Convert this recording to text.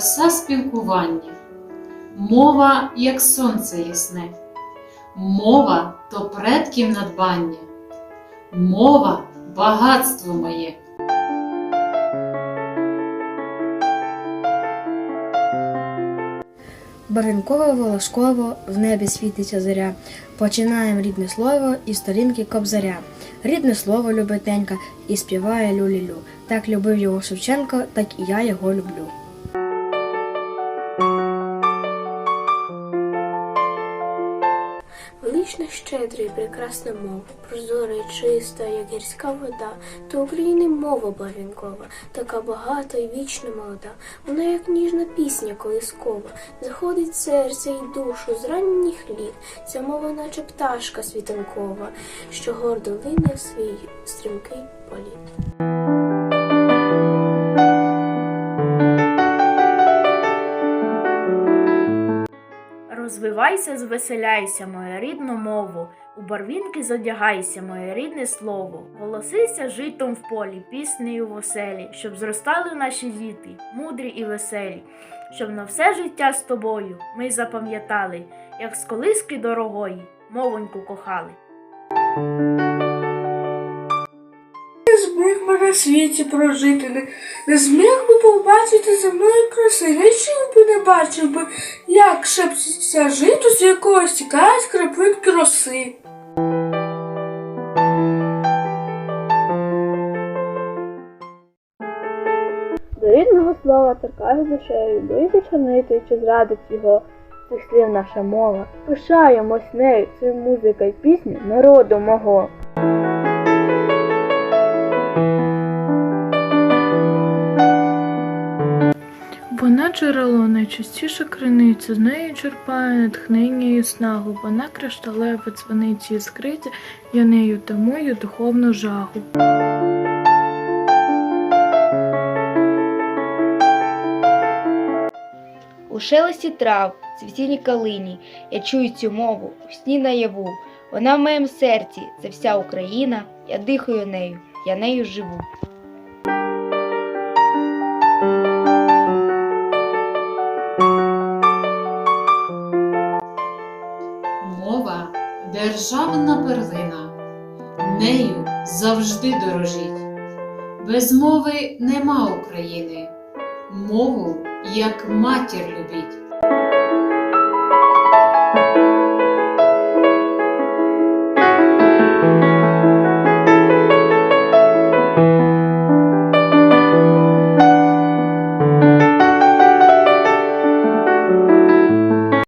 краса спілкування, мова, як сонце ясне, мова то предків надбання, мова багатство моє. Барвінково волошково в небі світиться зоря. Починаєм рідне слово із сторінки кобзаря. Рідне слово любитенька і співає люлілю. Так любив його Шевченко, так і я його люблю. Велична, щедра і прекрасна мова, прозора і чиста, як гірська вода, то України мова барвінкова, така багата і вічно молода. Вона, як ніжна пісня колискова, заходить серце і душу з ранніх літ. Ця мова, наче пташка світанкова, що гордо лине в свій стрімкий політ. Розвивайся, звеселяйся, моя рідна мову, у барвінки задягайся, моє рідне слово. Голосися житом в полі, піснею в оселі, щоб зростали наші діти, мудрі і веселі, щоб на все життя з тобою ми запам'ятали, як з колиски дорогої мовоньку кохали. Не зміг би на світі прожити, не, не зміг би побачити земної краси, нічого би не бачив би, як шепчеться жито, з якого стікають краплинки роси. До рідного слова торкаю душею, боїться чорнити чи зрадить його. Цих слів наша мова. Пишаємось нею, це музика й пісня народу мого. Вона джерело найчастіше криниця, з нею черпає натхнення і снагу. Вона кришталева дзвониці і я нею тамую духовну жагу. У шелесті трав, цвітінні калині, я чую цю мову у сні наяву. Вона в моєму серці, це вся Україна, я дихаю нею, я нею живу. Державна перлина, нею завжди дорожіть. Без мови нема України, мову як матір любіть.